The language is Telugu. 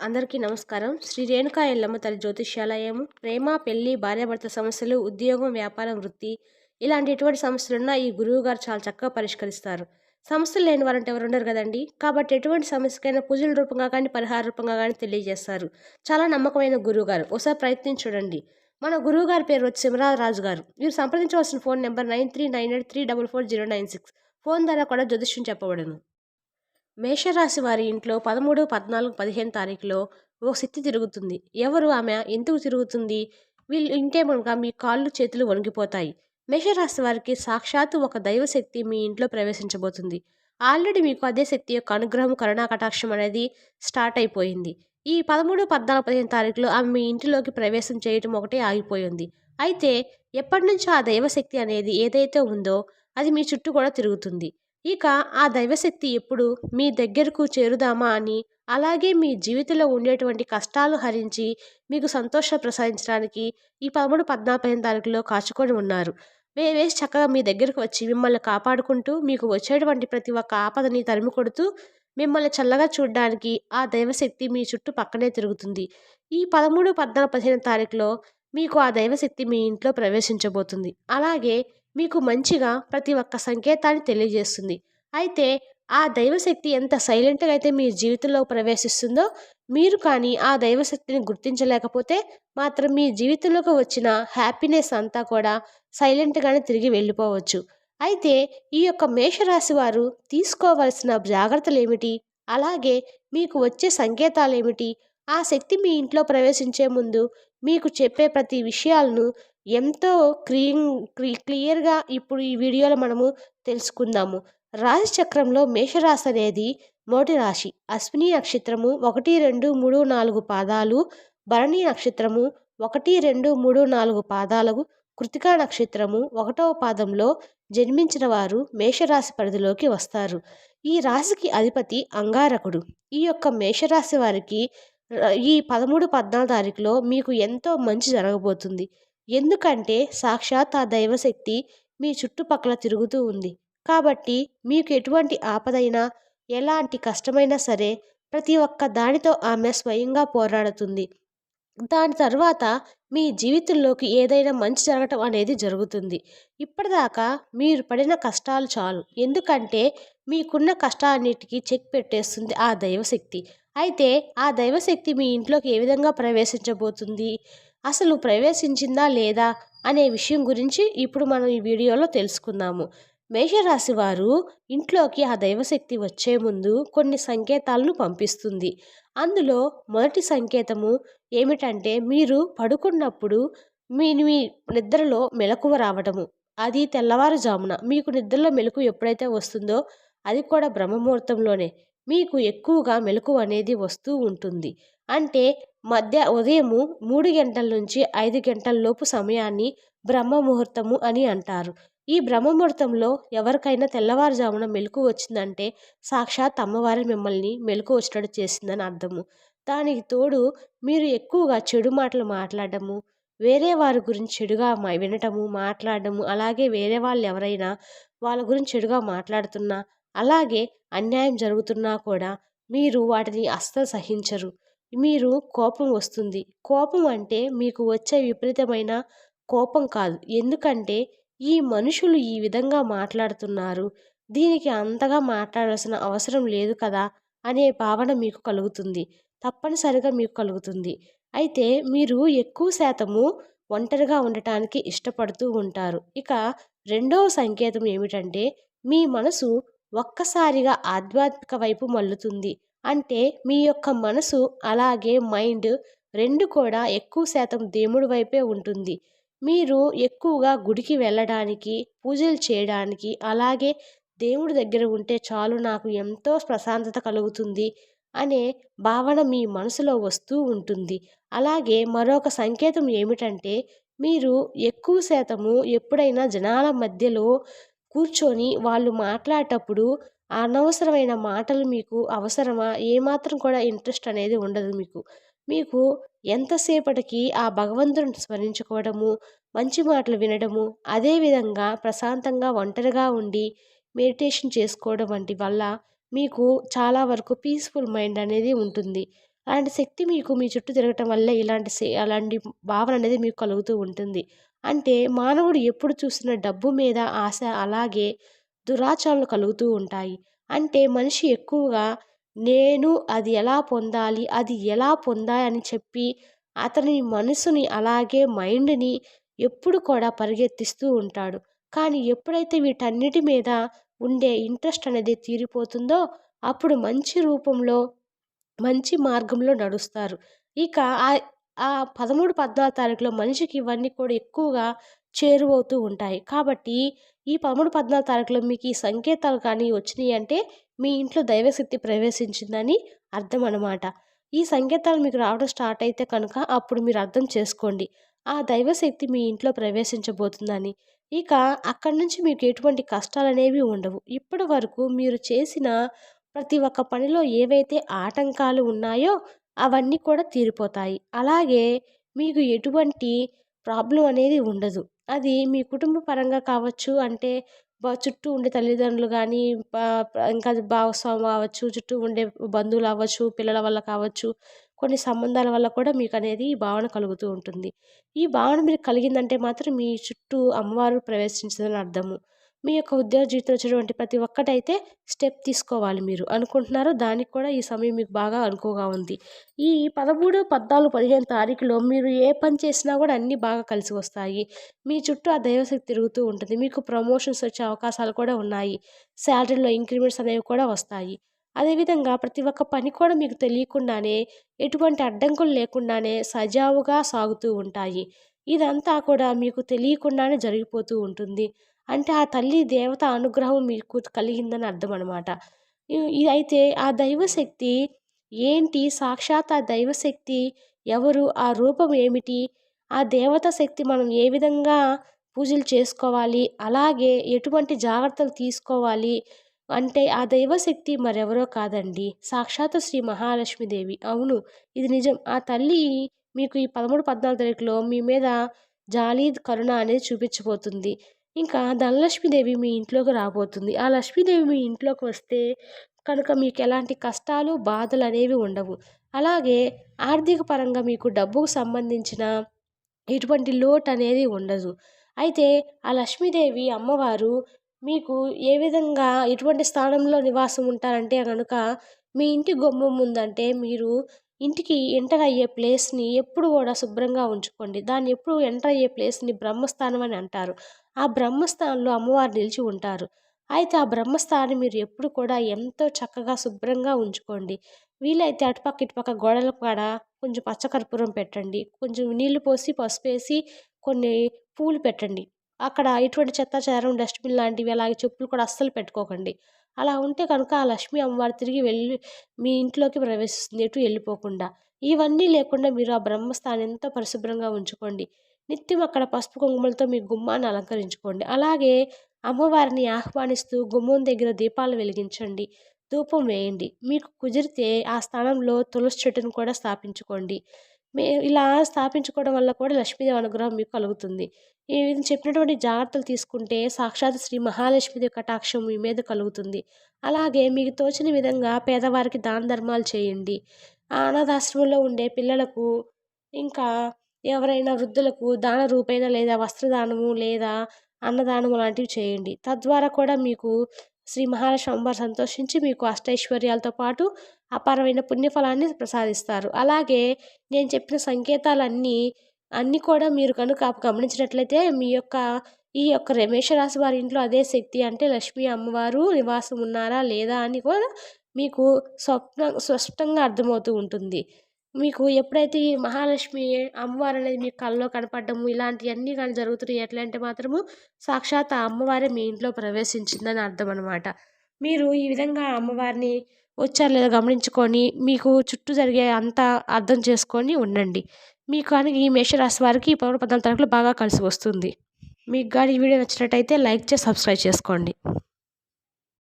అందరికీ నమస్కారం. శ్రీ రేణుకా ఎల్లమ్మ తల్లి జ్యోతిష్యాలయం ప్రేమ పెళ్ళి భార్యాభర్త సమస్యలు ఉద్యోగం వ్యాపారం వృత్తి ఇలాంటి ఎటువంటి సమస్యలున్నా ఈ గురువు గారు చాలా చక్కగా పరిష్కరిస్తారు. సమస్యలు లేని వారంటే ఎవరు ఉండరు కదండి. కాబట్టి ఎటువంటి సమస్యకైనా పూజల రూపంగా కానీ పరిహార రూపంగా కానీ తెలియజేస్తారు. చాలా నమ్మకమైన గురువు గారు. ఒకసారి ప్రయత్నించి చూడండి. మన గురువు గారి పేరు వచ్చి రాజు గారు. మీరు సంప్రదించవలసిన phone number nine three nine eight three double four zero nine six. Phone ద్వారా కూడా జ్యోతిష్యం చెప్పబడను. మేషరాశి వారి ఇంట్లో పదమూడు పద్నాలుగు పదిహేను తారీఖులో ఓ శక్తి తిరుగుతుంది. ఎవరు ఆమె? ఎందుకు తిరుగుతుంది? వీళ్ళు ఇంటే మనక మీ కాళ్ళు చేతులు వణిగిపోతాయి మేషరాశి వారికి సాక్షాత్తు ఒక దైవశక్తి మీ ఇంట్లో ప్రవేశించబోతుంది. ఆల్రెడీ మీకు అదే శక్తి యొక్క అనుగ్రహం కరుణా కటాక్షం అనేది స్టార్ట్ అయిపోయింది. ఈ పదమూడు పద్నాలుగు పదిహేను తారీఖులో ఆమె మీ ఇంటిలోకి ప్రవేశం చేయటం ఒకటే ఆగిపోయింది. అయితే ఎప్పటి నుంచో ఆ దైవశక్తి అనేది ఏదైతే ఉందో అది మీ చుట్టూ కూడా తిరుగుతుంది. ఇక ఆ దైవశక్తి ఎప్పుడు మీ దగ్గరకు చేరుదామా అని అలాగే మీ జీవితంలో ఉండేటువంటి కష్టాలు హరించి మీకు సంతోషం ప్రసాదించడానికి ఈ పదమూడు పద్నాలుగు తారీఖులో కాచుకొని ఉన్నారు. వేసి చక్కగా మీ దగ్గరకు వచ్చి మిమ్మల్ని కాపాడుకుంటూ మీకు వచ్చేటువంటి ప్రతి ఒక్క ఆపదని తరిమి కొడుతూ మిమ్మల్ని చల్లగా చూడడానికి ఆ దైవశక్తి మీ చుట్టూ పక్కనే తిరుగుతుంది. ఈ పదమూడు పద్నాలుగు పదిహేను తారీఖులో మీకు ఆ దైవశక్తి మీ ఇంట్లో ప్రవేశించబోతుంది. అలాగే మీకు మంచిగా ప్రతి ఒక్క సంకేతాన్ని తెలియజేస్తుంది. అయితే ఆ దైవశక్తి ఎంత సైలెంట్గా అయితే మీ జీవితంలో ప్రవేశిస్తుందో మీరు కానీ ఆ దైవశక్తిని గుర్తించలేకపోతే మాత్రం మీ జీవితంలోకి వచ్చిన హ్యాపీనెస్ అంతా కూడా సైలెంట్గానే తిరిగి వెళ్ళిపోవచ్చు. అయితే ఈ యొక్క మేషరాశి వారు తీసుకోవాల్సిన జాగ్రత్తలు ఏమిటి? అలాగే మీకు వచ్చే సంకేతాలు ఏమిటి? ఆ శక్తి మీ ఇంట్లో ప్రవేశించే ముందు మీకు చెప్పే ప్రతి విషయాలను ఎంతో క్లీన్ క్లియర్గా ఇప్పుడు ఈ వీడియోలో మనము తెలుసుకుందాము. రాశి చక్రంలో మేషరాశి అనేది మొదటి రాశి. అశ్విని నక్షత్రము ఒకటి రెండు మూడు నాలుగు పాదాలు. భరణి నక్షత్రము ఒకటి రెండు మూడు నాలుగు పాదాలకు. కృతికా నక్షత్రము ఒకటవ పాదంలో జన్మించిన వారు మేషరాశి పరిధిలోకి వస్తారు. ఈ రాశికి అధిపతి అంగారకుడు. ఈ యొక్క మేషరాశి వారికి ఈ పదమూడు పద్నాలుగు తారీఖులో మీకు ఎంతో మంచి జరగబోతుంది. ఎందుకంటే సాక్షాత్ ఆ దైవశక్తి మీ చుట్టుపక్కల తిరుగుతూ ఉంది. కాబట్టి మీకు ఎటువంటి ఆపదైనా ఎలాంటి కష్టమైనా సరే ప్రతి ఒక్క దానితో ఆమె స్వయంగా పోరాడుతుంది. దాని తర్వాత మీ జీవితంలోకి ఏదైనా మంచి జరగటం అనేది జరుగుతుంది. ఇప్పటిదాకా మీరు పడిన కష్టాలు చాలు. ఎందుకంటే మీకున్న కష్టాలన్నిటికీ చెక్ పెట్టేస్తుంది ఆ దైవశక్తి. అయితే ఆ దైవశక్తి మీ ఇంట్లోకి ఏ విధంగా ప్రవేశించబోతుంది? అసలు ప్రవేశించిందా లేదా అనే విషయం గురించి ఇప్పుడు మనం ఈ వీడియోలో తెలుసుకుందాము. మేషరాశి వారు ఇంట్లోకి ఆ దైవశక్తి వచ్చే ముందు కొన్ని సంకేతాలను పంపిస్తుంది. అందులో మొదటి సంకేతము ఏమిటంటే మీరు పడుకున్నప్పుడు మీ మీ నిద్రలో మెలకువ రావడము అది తెల్లవారుజామున మీకు నిద్రలో మెలకు ఎప్పుడైతే వస్తుందో అది కూడా బ్రహ్మముహూర్తంలోనే మీకు ఎక్కువగా మెలకు అనేది వస్తూ ఉంటుంది. అంటే మధ్య ఉదయము మూడు గంటల నుంచి ఐదు గంటల లోపు సమయాన్ని బ్రహ్మ ముహూర్తము అని అంటారు. ఈ బ్రహ్మముహూర్తంలో ఎవరికైనా తెల్లవారుజామున మెలకు వచ్చిందంటే సాక్షాత్ అమ్మవారి మిమ్మల్ని మెలకు వచ్చినట్టు చేసిందని అర్థము. దానికి తోడు మీరు ఎక్కువగా చెడు మాటలు మాట్లాడము వేరే వారి గురించి చెడుగా వినటము మాట్లాడము అలాగే వేరే వాళ్ళు ఎవరైనా వాళ్ళ గురించి చెడుగా మాట్లాడుతున్నా అలాగే అన్యాయం జరుగుతున్నా కూడా మీరు వాటిని అస్సలు సహించరు. మీరు కోపం వస్తుంది. కోపం అంటే మీకు వచ్చే విపరీతమైన కోపం కాదు. ఎందుకంటే ఈ మనుషులు ఈ విధంగా మాట్లాడుతున్నారు. దీనికి అంతగా మాట్లాడాల్సిన అవసరం లేదు కదా అనే భావన మీకు కలుగుతుంది. తప్పనిసరిగా మీకు కలుగుతుంది. అయితే మీరు ఎక్కువ శాతము ఒంటరిగా ఉండటానికి ఇష్టపడుతూ ఉంటారు. ఇక రెండవ సంకేతం ఏమిటంటే మీ మనసు ఒక్కసారిగా ఆధ్యాత్మిక వైపు మల్లుతుంది అంటే మీ యొక్క మనసు అలాగే మైండ్ రెండు కూడా ఎక్కువ శాతం దేవుడి వైపే ఉంటుంది. మీరు ఎక్కువగా గుడికి వెళ్ళడానికి పూజలు చేయడానికి అలాగే దేవుడి దగ్గర ఉంటే చాలు నాకు ఎంతో ప్రశాంతత కలుగుతుంది అనే భావన మీ మనసులో వస్తూ ఉంటుంది. అలాగే మరొక సంకేతం ఏమిటంటే మీరు ఎక్కువ శాతము ఎప్పుడైనా జనాల మధ్యలో కూర్చొని వాళ్ళు మాట్లాడేటప్పుడు అనవసరమైన మాటలు మీకు అవసరమా? ఏమాత్రం కూడా ఇంట్రెస్ట్ అనేది ఉండదు మీకు. మీకు ఎంతసేపటికి ఆ భగవంతుడిని స్మరించుకోవడము మంచి మాటలు వినడము అదేవిధంగా ప్రశాంతంగా ఒంటరిగా ఉండి మెడిటేషన్ చేసుకోవడం వంటి వల్ల మీకు చాలా వరకు పీస్ఫుల్ మైండ్ అనేది ఉంటుంది. అలాంటి శక్తి మీకు మీ చుట్టూ తిరగటం వల్ల ఇలాంటి అలాంటి భావన అనేది మీకు కలుగుతూ ఉంటుంది. అంటే మానవుడు ఎప్పుడు చూసిన డబ్బు మీద ఆశ అలాగే దురాచారాలు కలుగుతూ ఉంటాయి. అంటే మనిషి ఎక్కువగా నేను అది ఎలా పొందాలి అది ఎలా పొందాలి అని చెప్పి అతని మనసుని అలాగే మైండ్ని ఎప్పుడు కూడా పరిగెత్తిస్తూ ఉంటాడు. కానీ ఎప్పుడైతే వీటన్నిటి మీద ఉండే ఇంట్రెస్ట్ అనేది తీరిపోతుందో అప్పుడు మంచి రూపంలో మంచి మార్గంలో నడుస్తారు. ఇక ఆ పదమూడు పద్నాలుగు తారీఖులో మనిషికి ఇవన్నీ కూడా ఎక్కువగా చేరువవుతూ ఉంటాయి. కాబట్టి ఈ పదమూడు పద్నాలుగు తారీఖులో మీకు ఈ సంకేతాలు కానీ వచ్చినాయి అంటే మీ ఇంట్లో దైవశక్తి ప్రవేశించిందని అర్థం అనమాట ఈ సంకేతాలు మీకు రావడం స్టార్ట్ అయితే కనుక అప్పుడు మీరు అర్థం చేసుకోండి. ఆ దైవశక్తి మీ ఇంట్లో ప్రవేశించబోతుందని. ఇక అక్కడి నుంచి మీకు ఎటువంటి కష్టాలు అనేవి ఉండవు. ఇప్పటి వరకు మీరు చేసిన ప్రతి ఒక్క పనిలో ఏవైతే ఆటంకాలు ఉన్నాయో అవన్నీ కూడా తీరిపోతాయి. అలాగే మీకు ఎటువంటి ప్రాబ్లం అనేది ఉండదు. అది మీ కుటుంబ పరంగా కావచ్చు అంటే చుట్టూ ఉండే తల్లిదండ్రులు కానీ ఇంకా భాగస్వామి కావచ్చు చుట్టూ ఉండే బంధువులు అవ్వచ్చు పిల్లల వల్ల కావచ్చు కొన్ని సంబంధాల వల్ల కూడా మీకు అనేది ఈ భావన కలుగుతూ ఉంటుంది. ఈ భావన మీకు కలిగిందంటే మాత్రం మీ చుట్టూ అమ్మవారు ప్రవేశించదని అర్థము. మీ యొక్క ఉద్యోగ జీవితంలో వచ్చినటువంటి ప్రతి ఒక్కటైతే స్టెప్ తీసుకోవాలి మీరు. అనుకుంటున్నారో దానికి కూడా ఈ సమయం మీకు బాగా అనుకువగా ఉంది. ఈ పదమూడు పద్నాలుగు పదిహేను తారీఖులో మీరు ఏ పని చేసినా కూడా అన్నీ బాగా కలిసి వస్తాయి. మీ చుట్టూ ఆ దైవశక్తి తిరుగుతూ ఉంటుంది. మీకు ప్రమోషన్స్ వచ్చే అవకాశాలు కూడా ఉన్నాయి. శాలరీలో ఇంక్రిమెంట్స్ అనేవి కూడా వస్తాయి. అదేవిధంగా ప్రతి ఒక్క పని కూడా మీకు తెలియకుండానే ఎటువంటి అడ్డంకులు లేకుండానే సజావుగా సాగుతూ ఉంటాయి. ఇదంతా కూడా మీకు తెలియకుండానే జరిగిపోతూ ఉంటుంది. అంటే ఆ తల్లి దేవత అనుగ్రహం మీకు కలిగిందని అర్థం అనమాట ఇది అయితే ఆ దైవశక్తి ఏంటి? సాక్షాత్ ఆ దైవశక్తి ఎవరు? ఆ రూపం ఏమిటి? ఆ దేవత శక్తి మనం ఏ విధంగా పూజలు చేసుకోవాలి? అలాగే ఎటువంటి జాగ్రత్తలు తీసుకోవాలి? అంటే ఆ దైవశక్తి మరెవరో కాదండి. సాక్షాత్ శ్రీ మహాలక్ష్మీదేవి. అవును ఇది నిజం. ఆ తల్లి మీకు ఈ పదమూడు పద్నాలుగు తారీఖులో మీ మీద జాలీ కరుణ అనేది చూపించబోతుంది. ఇంకా ధనలక్ష్మీదేవి మీ ఇంట్లోకి రాబోతుంది. ఆ లక్ష్మీదేవి మీ ఇంట్లోకి వస్తే కనుక మీకు ఎలాంటి కష్టాలు బాధలు అనేవి ఉండవు. అలాగే ఆర్థిక పరంగా మీకు డబ్బుకు సంబంధించిన ఎటువంటి లోటు అనేది ఉండదు. అయితే ఆ లక్ష్మీదేవి అమ్మవారు మీకు ఏ విధంగా ఎటువంటి స్థానంలో నివాసం ఉంటారంటే కనుక మీ ఇంటి గుమ్మం ముందంటే మీరు ఇంటికి ఎంటర్ అయ్యే ప్లేస్ని ఎప్పుడు కూడా శుభ్రంగా ఉంచుకోండి. దాన్ని ఎప్పుడు ఎంటర్ అయ్యే ప్లేస్ని బ్రహ్మస్థానం అని అంటారు. ఆ బ్రహ్మస్థానంలో అమ్మవారు నిలిచి ఉంటారు. అయితే ఆ బ్రహ్మస్థానం మీరు ఎప్పుడు కూడా ఎంతో చక్కగా శుభ్రంగా ఉంచుకోండి. వీలైతే అటుపక్క ఇటుపక్క గోడల కాడ కొంచెం పచ్చకర్పూరం పెట్టండి. కొంచెం నీళ్ళు పోసి పసుపు వేసి కొన్ని పూలు పెట్టండి. అక్కడ ఇటువంటి చెత్త చెదారం డస్ట్బిన్ లాంటివి అలాగే చెప్పులు కూడా అస్సలు పెట్టుకోకండి. అలా ఉంటే కనుక ఆ లక్ష్మీ అమ్మవారు తిరిగి వెళ్ళి మీ ఇంట్లోకి ప్రవేశిస్తుంది ఎటు వెళ్ళిపోకుండా. ఇవన్నీ లేకుండా మీరు ఆ బ్రహ్మస్థానం ఎంతో పరిశుభ్రంగా ఉంచుకోండి. నిత్యం అక్కడ పసుపు కుంకుమలతో మీ గుమ్మాన్ని అలంకరించుకోండి. అలాగే అమ్మవారిని ఆహ్వానిస్తూ గుమ్మం దగ్గర దీపాలు వెలిగించండి. ధూపం వేయండి. మీకు కుదిరితే ఆ స్థానంలో తులసి చెట్టును కూడా స్థాపించుకోండి. మే ఇలా స్థాపించుకోవడం వల్ల కూడా లక్ష్మీదేవి అనుగ్రహం మీకు కలుగుతుంది. ఈ చెప్పినటువంటి జాగ్రత్తలు తీసుకుంటే సాక్షాత్ శ్రీ మహాలక్ష్మీదేవి కటాక్షం మీ మీద కలుగుతుంది. అలాగే మీకు తోచిన విధంగా పేదవారికి దాన ధర్మాలు చేయండి. అనాథాశ్రమంలో ఉండే పిల్లలకు ఇంకా ఎవరైనా వృద్ధులకు దాన రూపైన లేదా వస్త్రదానము లేదా అన్నదానము లాంటివి చేయండి. తద్వారా కూడా మీకు శ్రీ మహాలక్ష్మి అమ్మవారు సంతోషించి మీకు అష్టైశ్వర్యాలతో పాటు అపారమైన పుణ్యఫలాన్ని ప్రసాదిస్తారు. అలాగే నేను చెప్పిన సంకేతాలన్నీ అన్నీ కూడా మీరు కనుక గమనించినట్లయితే మీ యొక్క ఈ యొక్క మేషరాశి వారి ఇంట్లో అదే శక్తి అంటే లక్ష్మీ అమ్మవారు నివాసం ఉన్నారా లేదా అని కూడా మీకు స్వప్న స్పష్టంగా అర్థమవుతూ ఉంటుంది. మీకు ఎప్పుడైతే ఈ మహాలక్ష్మి అమ్మవారు అనేది మీ కళ్ళలో కనపడము ఇలాంటివన్నీ కానీ జరుగుతున్నాయి ఎట్లా అంటే మాత్రము సాక్షాత్ ఆ అమ్మవారే మీ ఇంట్లో ప్రవేశించిందని అర్థం అనమాట మీరు ఈ విధంగా అమ్మవారిని వచ్చారో లేదా గమనించుకొని మీకు చుట్టూ జరిగే అంతా అర్థం చేసుకొని ఉండండి. మీకు కానీ ఈ మేషరాశి వారికి ఈ పదమూడు పద్నాలుగు తారీఖులు బాగా కలిసి వస్తుంది. మీకు కానీ ఈ వీడియో నచ్చినట్టయితే లైక్ చేసి సబ్స్క్రైబ్ చేసుకోండి.